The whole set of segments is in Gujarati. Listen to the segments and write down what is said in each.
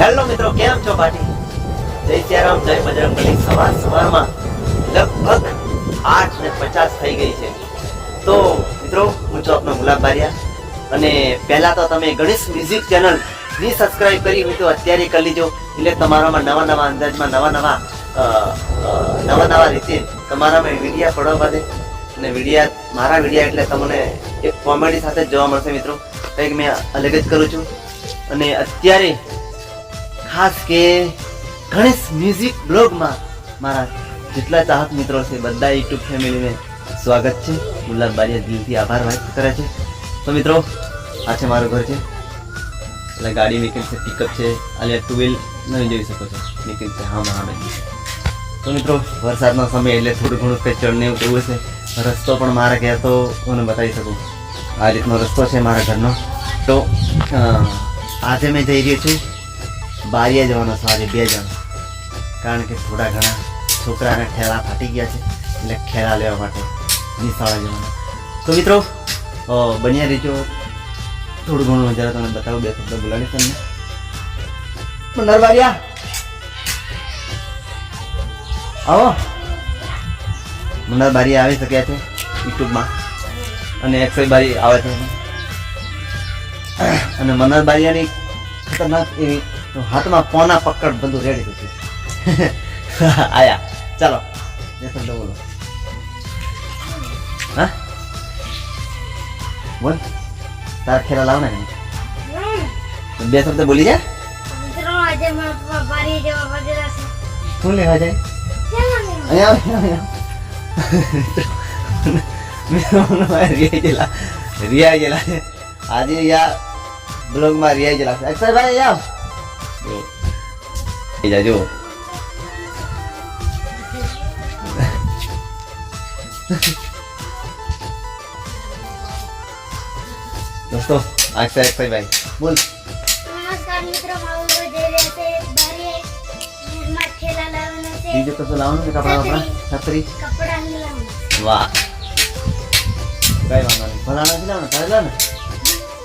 હેલો મિત્રો, કેમ છો પાટી જય સિયારામ, જય બજરંગબલી. સવાર સવારમાં લગભગ આઠ ને પચાસ થઈ ગઈ છે. તો મિત્રો, હું છું આપનો ગુલાબ બારિયા. અને પહેલા તો તમે ગણેશ મ્યુઝિક ચેનલની સબસ્ક્રાઇબ કરી હોય તો અત્યારે કરી લીજો. એટલે તમારામાં નવા નવા અંદાજમાં નવા નવા નવા નવા રીતે તમારામાં વિડીયા પડવા માટે. અને વિડીયા, મારા વિડીયા એટલે તમને એક કોમેડી સાથે જોવા મળશે મિત્રો. કંઈક મેં અલગ જ કરું છું. અને અત્યારે ખાસ કે ગણેશ મ્યુઝિક બ્લોગમાં મારા જેટલા ચાહક મિત્રો છે, બધા યુટ્યુબ ફેમિલીને સ્વાગત છે. ગુલાબ બારીએ દિલથી આભાર વ્યક્ત કરે છે. તો મિત્રો, આ છે મારું ઘર છે. એટલે ગાડી નીકળી છે પિકઅપ છે. અને ટુ વ્હીલ નહીં જોઈ શકો છો. નીકળી છે, હા હા તો મિત્રો, વરસાદનો સમય એટલે થોડું ઘણું કંઈ ચડને એવું કેવું છે. રસ્તો પણ મારા ગયા તો હું બતાવી શકું. આ રીતનો રસ્તો છે મારા ઘરનો. તો આજે મેં જઈ રહ્યો છું બારીએ જવાનો સવારે બે જણ. કારણ કે થોડા ઘણા છોકરાને ઠેલા ફાટી ગયા છે એટલે ખેલા લેવા માટે નિશાળા જવાના. તો મિત્રો બન્યા રહેજો. થોડું ઘણું જરા તમને બતાવું બે શબ્દ બોલાવી તમને. મંદર બારિયા. આવો. મંદર બારી આવી શક્યા છે યુટ્યુબમાં. અને એક્સલ બારી આવે છે. અને મનર બારિયાની ખતરનાક એવી હાથમાં પોના પકડ બધું રેડી થશે આયા ચાલો. બે તો બોલો. હા? બોલ. તારા ખેલા લાવ ને. બે શબ્દ બોલી જા. શું લેવા જાય. અહીંયા અહીંયા રિયા ગયેલા. રિયા આજે યા બ્લોગમાં રિયા છે. અક્ષર ભાઈ આવ. જો એ જા જો દોસ્તો અક્ષર અક્ષર ભાઈ બોલ નમસ્કાર મિત્રો મારું જઈ રહ્યા છે બારી નિર્માણ ઠેલા લાવવાનો છે બીજું કશું લાવવાનું કે કપડા વપડા છત્રી કપડાં નહીં લાવવાના. વાહ કઈ વાંધો નહીં ફલાણા નથી લાવવાનું તારે લા ને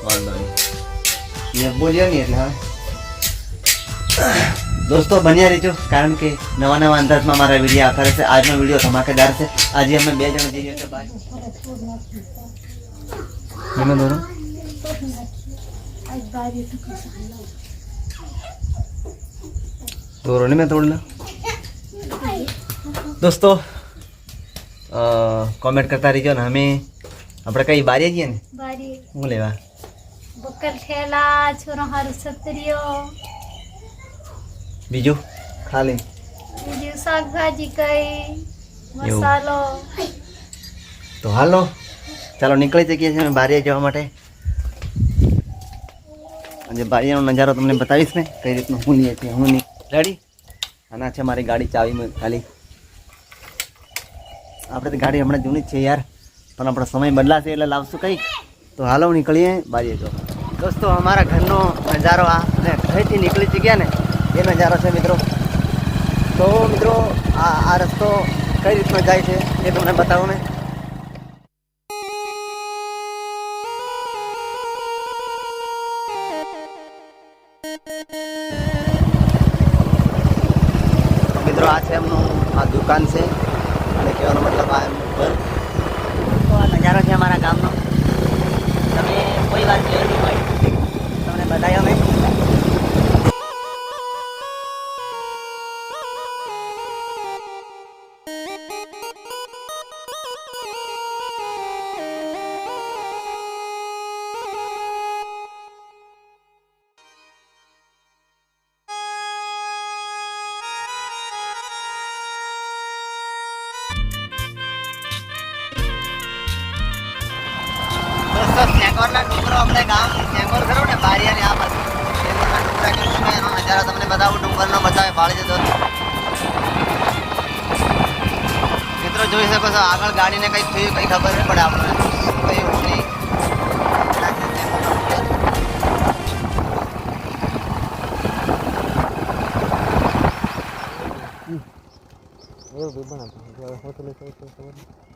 વાંધો નહીં એ બોલ્યો નહીં એટલે હવે દોસ્તો બન્યા રહેજો કારણ કે નવા નવા અંદાજમાં મારા વીડિયો આવતા રહેશે. આજનો વીડિયો ધમાકેદાર છે. આજે અમે બે જણ જઈએ છીએ બાય એમાં દોરો. દોરો ને મેં તોડલા. દોસ્તો કોમેન્ટ કરતા રહીજો ને. અમે આપણે કઈ બારીએ જઈએ ને? બારી શું લેવા? બકર ઠેલા છોરો હારું છત્રીઓ બીજું? ખાલી. બીજું શાકભાજી કઈ મસાલો. તો હાલો. ચાલો નીકળી શકીએ છીએ બારીએ જવા માટે. આજે બારીયાનો નજારો તમને બતાવીશ ને કઈ રીતનું હું લઈએ છીએ હું નહીં. રેડી આના છે મારી ગાડી ચાવી ખાલી. આપણે તો ગાડી હમણાં જૂની જ છે યાર. પણ આપણો સમય બદલાશે એટલે લાવશું કંઈક. તો હાલો નીકળીએ બારીએ જો દોસ્તો અમારા ઘરનો નજારો આ. અને ઘરેથી નીકળી જગ્યા ને. એ નજારો છે મિત્રો. તો મિત્રો, આ આ રસ્તો કઈ રીતનો જાય છે એ તમને બતાવું મેં મિત્રો, આ છે એમનું આ દુકાન છે. અને કહેવાનો મતલબ આ એમનું ઘર. તો આ નજારો છે અમારા ગામનો. તમે કોઈ વાત જોઈ નહીં હોય, તમને બતાવ્યો મેં આપણે ગામ ખરો ને બારિયા ને આ બાજુ સ્નેકોરના ડુંગરા કેવું છે એનો નજારો તમને બતાવું ડુંગરનો બતાવે ભાળી જતો મિત્રો જોઈ શકો છો આગળ ગાડીને કંઈક થયું કંઈ ખબર નહીં પડે આપણે કઈ નહીં આવી ગઈ તો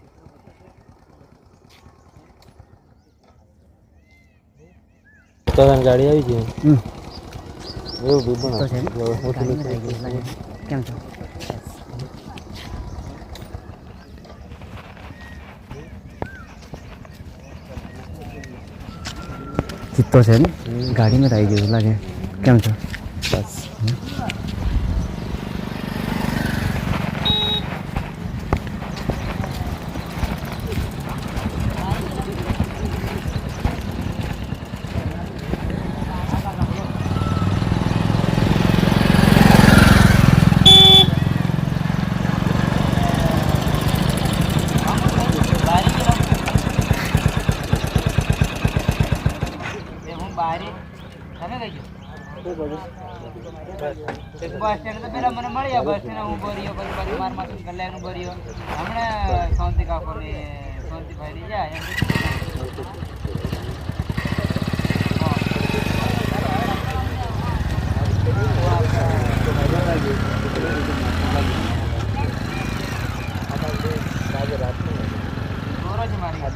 છે ગાડી આવી ગઈ. એવું બી પણ કેમ છો? ચિત્તો છે ને? ગાડીમાં આવી ગયું લાગે. કેમ છો? બસ. બારી. તમે કઈ એક બસ સ્ટેન્ડ તો પેલા મને મળ્યા બસ સ્ટેન્ડ હું ભર્યો પછી પાછું માર માસી કલ્યાણ ભર્યો. હમણાં શાંતિ કાકો ને શાંતિભાઈ ની જાય. મારી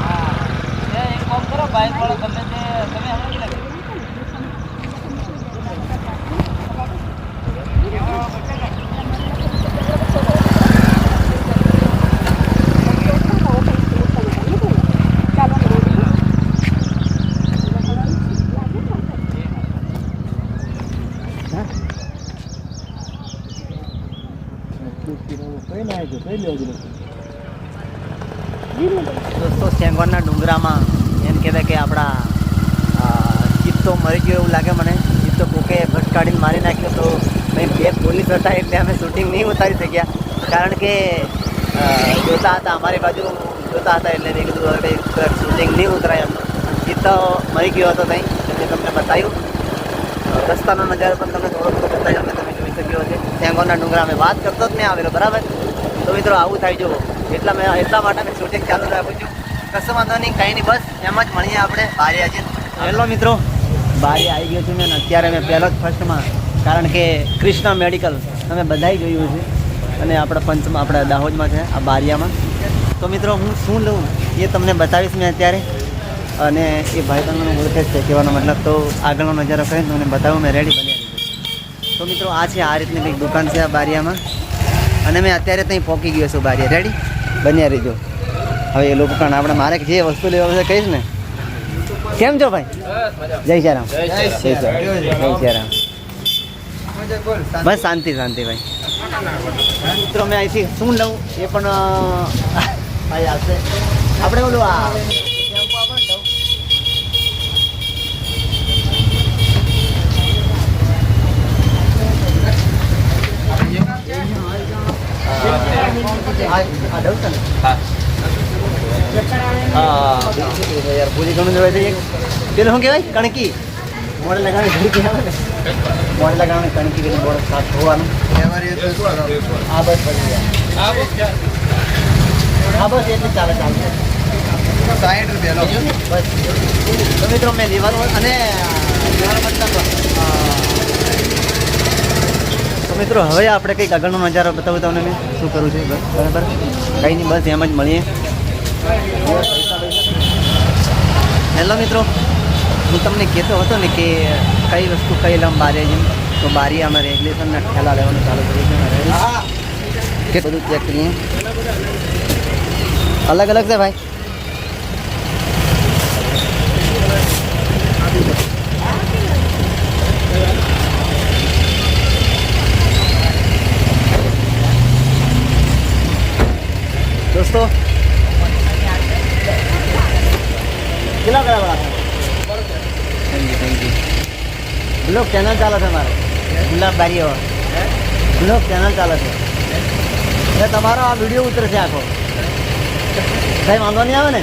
હા એ એક કામ કરો બાઈક વાળો ગમે તે તમે હમણાં કેટલા કીધું? દોસ્તો સેંગોરના ડુંગરામાં એમ કહેવાય કે આપણા ચિત્તો મરી ગયો એવું લાગે મને. ચિત્તો કોકે ભટ મારી નાખ્યો તો મેં બે પોલીસ હતા એટલે અમે શૂટિંગ નહીં ઉતારી શક્યા. કારણ કે જોતા હતા અમારી બાજુ, જોતા હતા એટલે મેં કીધું, હવે શૂટિંગ નહીં ઉતરાય. એમ ચિત્તો મરી ગયો હતો ત્યાં એટલે તમને બતાવ્યું રસ્તાનો નજારો પણ તમને થોડો થોડો બતાવ્યો તમે જોઈ શક્યો છે સેંગોરના ડુંગરા અમે વાત કરતો જ નહીં આવેલો, બરાબર? તો મિત્રો, આવું થાય જો એટલા મેં એટલા માટે મેં શૂટિંગ ચાલુ રાખું છું. કશો વાંધો નહીં, કંઈ નહીં, બસ એમ જ મળીએ આપણે, બારી આજે. હેલો, મિત્રો. બારી આવી ગયો છું મેં અત્યારે મેં પહેલો જ ફર્સ્ટમાં કારણ કે કૃષ્ણા મેડિકલ, તમે બધાય જોયું છે અને આપણા પંચમાં, આપણા દાહોદમાં છે, આ બારિયામાં. તો મિત્રો, હું શું લઉં? એ તમને બતાવીશ મેં અત્યારે. અને એ ભાઈ તમને ઓળખે છે, કહેવાનો મતલબ તો આગળનો નજારો કરીને તમને બતાવું, મેં રેડી બની તો મિત્રો, આ છે, આ રીતની કંઈક દુકાન છે, આ બારિયામાં. અને મેં અત્યારે ત્યાં પહોંચી ગયો છું બારીએ. રેડી બન્યા રહીજો. હવે એ લોકો કારણ આપણે મારે જે વસ્તુ લેવા છે કહીશ ને. કેમ છો ભાઈ? જય શ્યારામ જય શ્યારામ બસ શાંતિ શાંતિ ભાઈ. મિત્રો મેં અહીંથી શું લઉં એ પણ ભાઈ આપણે ઓલું આ shampoo આપો ને Dove. આ આ Dove છે ને હા યાર ભૂલી ઘણું જવાય છે પેલું શું કહેવાય? કણકી. મોડે લગાવવાની કણકી આવે મોડે લગાવવાની કણકી પેલું મોડે સાફ ધોવાનું આ બસ બની ગયા. હા બસ એટલે ચાલે ચાલે. બસ. તો મિત્રો, મેં લેવાનું અને તો હવે આપણે કંઈક આગળનો નજારો બતાવું તમને મેં. શું કરું છું? બસ, બરાબર. કંઈ નહીં, બસ એમ જ મળીએ. હેલો મિત્રો. હું તમને કહેતો હતો ને કે કઈ વસ્તુ કઈ લમ બારે જેમ તો બારી અમે રેગ્યુલેશનના ઠેલા લેવાનું ચાલુ કર્યું છે મારે કે બધું ચેક કરીએ. અલગ અલગ છે ભાઈ. દોસ્તો કેટલા કયા બડા thank you thank you block channel ચાલે છે મારે? ગુલાબ બારીઓ બ્લોક ચેનલ ચાલે છે? એટલે તમારો આ વીડિયો ઉતરશે આખો. કઈ વાંધો નહીં આવે ને?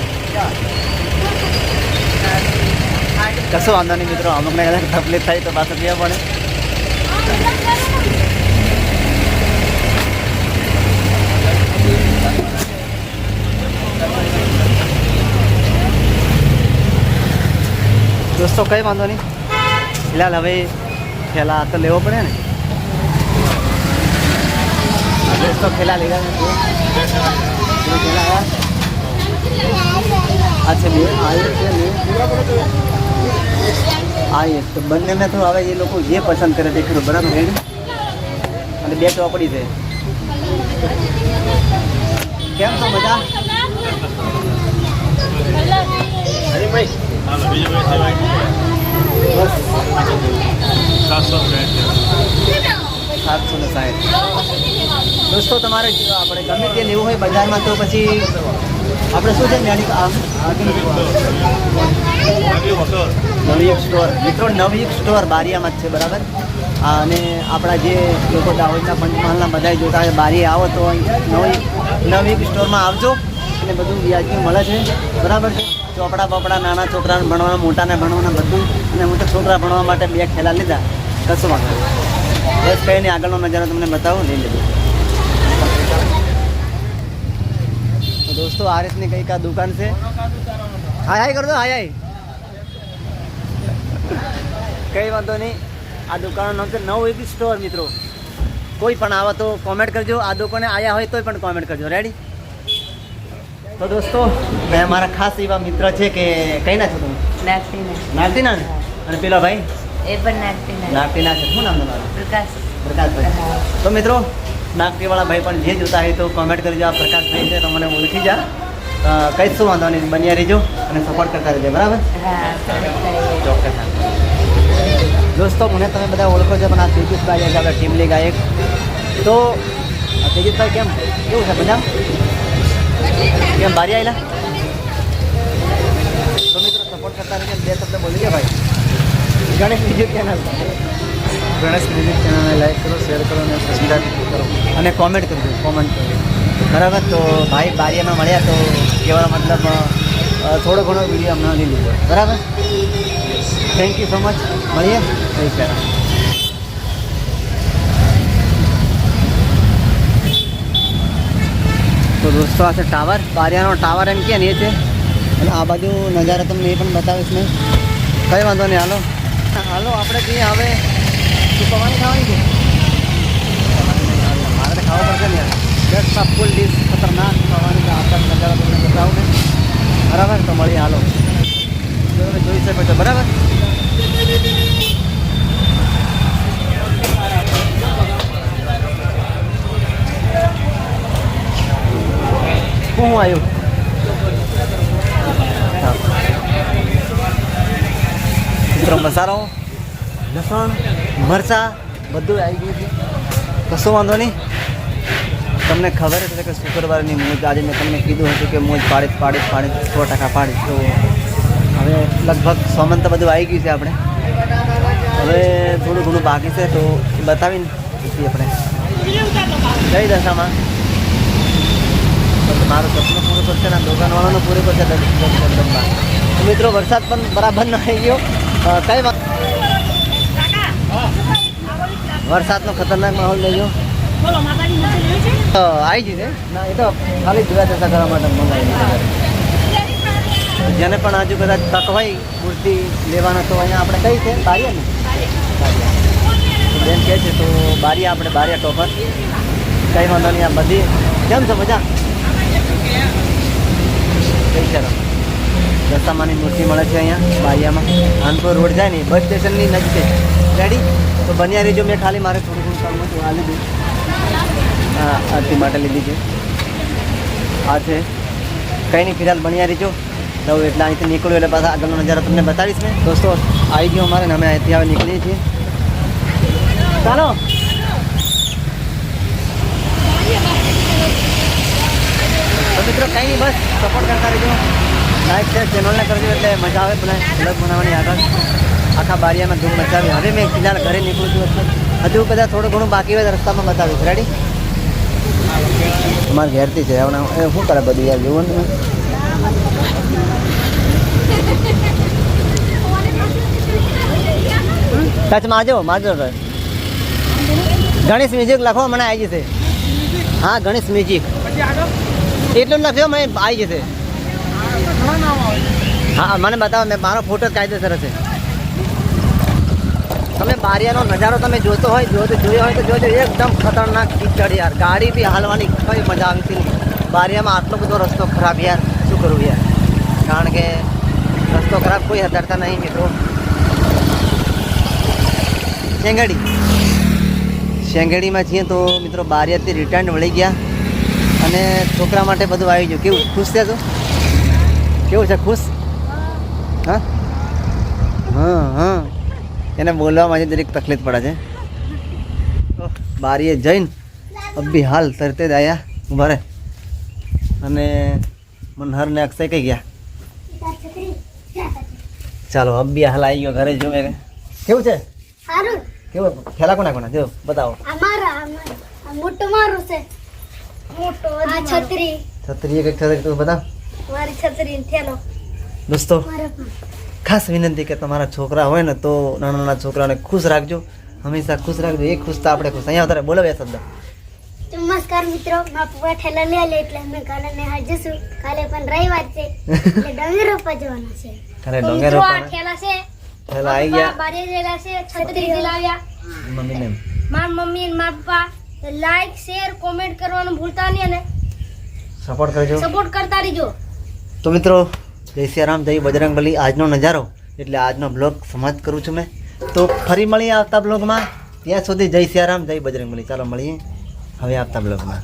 કશો વાંધો નહીં મિત્રો અમુકને કદાચ તકલીફ થાય તો પાછું પીવા પડે. દોસ્તો, કંઈ વાંધો નહીં? ફિલહાલ હવે થેલા તો લેવો પડે ને. દોસ્તો થેલા લેવા ગયા છે. બે થેલા છે બે આ એક છે બે આ એક. તો બંને મેં તો હવે એ લોકો જે પસંદ કરે તે ખરું, બરાબર? રેડી અને બે ચોપડી છે. કેમ છો હરી બસ સાતસો ને સાહીઠ દોસ્તો, તમારે આપણે ગમે તે લેવું હોય બજારમાં, તો પછી આપણે શું છે નવયુગ સ્ટોર મિત્રો નવયુગ સ્ટોર બારિયામાં જ છે, બરાબર? અને આપણા જે લોકો દાહોદના પંચમહાલના બધા જોતા બારી આવો તો નવી નવયુગ સ્ટોરમાં આવજો. અને બધું વ્યાજબી મળે છે. બરાબર છે? ચોપડા બપડા નાના છોકરાને ભણવાના, મોટાને ભણવાના બધું. અને હું તો છોકરા ભણવા માટે બે ખેલા લીધા. કશું વાંધો બસ કહીને આગળનો નજારો તમને બતાવું, લઈ લીધું તો દોસ્તો, આ રીતની કંઈક આ દુકાન છે. હાય હાય કરજો, હાય હાય. કંઈ વાંધો નહીં. આ દુકાનનું નામ છે નવ એક સ્ટોર મિત્રો. કોઈ પણ આવે તો કોમેન્ટ કરજો. આ દુકાને આવ્યા હોય તોય પણ કોમેન્ટ કરજો. રેડી તો દોસ્તો મેં મારા ખાસ એવા મિત્ર છે કે કઈ ના છો તમે? નાગતીને અને પેલા ભાઈ? એ પણ નાગતીને નાગતીના છે. શું નામ તમારું? પ્રકાશ. પ્રકાશભાઈ. તો મિત્રો નાગતીવાળા ભાઈ પણ જે જોતા હોય તો કોમેન્ટ કરી જાઓ પ્રકાશભાઈ છે તો મને ઓળખી જા. કંઈ શું વાંધો નહીં બન્યા રહેજો અને સપોર્ટ કરતા રહેજો બરાબર? ચોક્કસ. દોસ્તો મને તમે બધા ઓળખો છો પણ આ તેજસભાઈ આપણે ટીમ ટીમલી ગાયક. તો આ કેમ? કેવું છે બધા કેમ બારી આવેલા તો મિત્રો સપોર્ટ કરતા રહેજો બે શબ્દ બોલી ગયા ભાઈ. Ganesh music channel Ganesh music ચેનલને લાઈક કરો શેર કરો અને સબસ્ક્રાઈબ કરો. અને કોમેન્ટ કરજો. કોમેન્ટ કરજો. બરાબર તો ભાઈ બારીયામાં મળ્યા તો કહેવાનો મતલબ થોડો ઘણો વીડિયો હમણાં લીધો. બરાબર? થેન્ક યુ સો મચ મળીએ. જય શ્રી રામ તો દોસ્તો આ છે ટાવર. બારિયાનો ટાવર એમ કે એ છે. અને આ બાજુ નજારા તમને એ પણ બતાવીશ ને કંઈ વાંધો નહીં, હાલો. હાલો, આપણે જઈએ હવે. શું પવાની ખાવાની છે? મારે તો ખાવું પડશે ને યાર. બેસ્ટ ફૂલ ડીશ ખતરનાક ખાવાની છે. આખા નજારા તમને બતાવું ને. બરાબર? તો મળીએ, હાલો. તમે જોઈ શકો છો, બરાબર? શું હું આવ્યું મિત્રો, મસાલો, લસણ, મરચાં, બધું આવી ગયું છે. કશો વાંધો નહીં. તમને ખબર છે કે શુક્રવારની મોજ, આજે મેં તમને કીધું હતું કે મોજ પાડીશ પાડીશ પાડીશ, સો ટકા પાડીશ. તો હવે લગભગ સોમન તો બધું આવી ગયું છે આપણે. હવે થોડું ઘણું બાકી છે, તો બતાવીને પછી આપણે. કઈ દશામાં? તો મારું સપનું પૂરું કરશે ને દુકાનવાળાનું પૂરું કરશે મિત્રો, વરસાદ પણ બરાબર ન આવી ગયો. કઈ વાત? વરસાદનો ખતરનાક માહોલ લેજો તો આવી જશે ના, એ તો ખાલી જુદા જતા કરવા માટે મંગાવી જેને પણ હજુ કદાચ તક હોય મૂર્તિ લેવાના તો અહીંયા આપણે કઈ છે? બારીયા ને? બેન કહે છે તો બારીયા આપણે બારીયા ટોપર. કઈ વાંધો નહીં, આ બધી કેમ છો મજા? કઈ ચાલો દશામાની મૂર્તિ મળે છે અહીંયા, બારિયામાં. આનપુર રોડ જાય ને બસ સ્ટેશનની નજીક રેડી તો બન્યા રેજો મેં ખાલી મારે થોડું થોડું કામ હતું આ લીધું. હા આરતી માટે લીધી છે. આ છે. કંઈ નહીં, ફિલહાલ બન્યા રેજો તો એટલે અહીંથી નીકળ્યું એટલે પાછા આગળનો નજારો તમને બતાવીશ ને દોસ્તો આવી ગયો અમારે ને અમે અહીંથી હવે નીકળીએ છીએ. ચાલો. મિત્રો, કંઈ નહીં, બસ. સપોર્ટ કરતા રહેજો. લાઈક શેર ચેનલને કરજો એટલે મજા આવે પણ અલગ બનાવવાની આગળ. આખા બારિયામાં ધૂમ મચાવી. હવે મેં ફિલહાલ ઘરે નીકળું છું હજુ કદાચ થોડું ઘણું બાકી હોય રસ્તામાં બતાવીશ. રેડી અમારા ઘેરથી છે. હવે શું કરે બધું યાર? જોવું ને ટચ માજો માજો ભાઈ ગણેશ મ્યુઝિક લખો, મને આવી જશે. હા, ગણેશ મ્યુઝિક એટલું લખ્યો મને આવી જશે હા, મને બતાવો, મેં મારો ફોટો કાયદેસર હશે. તમે બારિયાનો નજારો તમે જોતો હોય જોતો જોયો હોય તો જોજો, એકદમ ખતરનાક કીચડ યાર. ગાડી બી હાલવાની કઈ મજા આવતી નહીં. બારિયામાં આટલો બધો રસ્તો ખરાબ યાર. શું કરવું યાર? કારણ કે રસ્તો ખરાબ કોઈ હતારતા નહીં, મિત્રો. શેંગડી. શેંગડીમાં છીએ તો મિત્રો બારિયાથી રિટર્ન વળી ગયા. અને છોકરા માટે બધું આવી ગયું. કેવું? ખુશ છે તું? કેવું છે? ખુશ? હા? હા હા. એને બોલવામાં જરીક તકલીફ પડે છે. બારીએ જઈને અભી હાલ તરતે જ આવ્યા ઊભા રહે. અને મનહર ને અક્ષય કઈ ગયા? ચાલો અભી હાલ આવી ગયો ઘરે જોવે કેવું છે? કેવું? ખેલા કોના કોના જો બતાવો. મોટો મારું છે. આ છત્રી. છત્રી કંઈક છત્રી તું બતાવ. મારી છત્રી થેલો. દોસ્તો ખાસ વિનંતી કે તમારા છોકરા હોય ને તો નાના નાના છોકરાને ખુશ રાખજો. હંમેશા ખુશ રાખજો. એ ખુશ તો આપણે ખુશ. અહીંયા તારે બોલો બે શબ્દ. નમસ્કાર મિત્રો. મા પપ્પા ઠેલા લે લે એટલે અમે કાલે ને હાલ જશું કાલે પણ રવિવાર છે. એટલે ડંગર ઉપર જવાના છે. કાલે ડંગર ઉપર ઠેલા છે. ઠેલા આવી ગયા. બારે જેલા છે. છત્રી લાવ્યા મમ્મી ને મારા મમ્મી ને મા પપ્પા. લાઈક શેર કોમેન્ટ કરવાનું ભૂલતા નહીં અને સપોર્ટ કરજો. સપોર્ટ કરતા રહેજો. તો મિત્રો જય સિયારામ જય બજરંગબલી આજનો નજારો એટલે આજનો બ્લોગ સમાપ્ત કરું છું મેં. તો ફરી મળીએ આવતા બ્લોગમાં ત્યાં સુધી જય સિયારામ જય બજરંગબલી ચાલો મળીએ. હવે આવતા બ્લોગમાં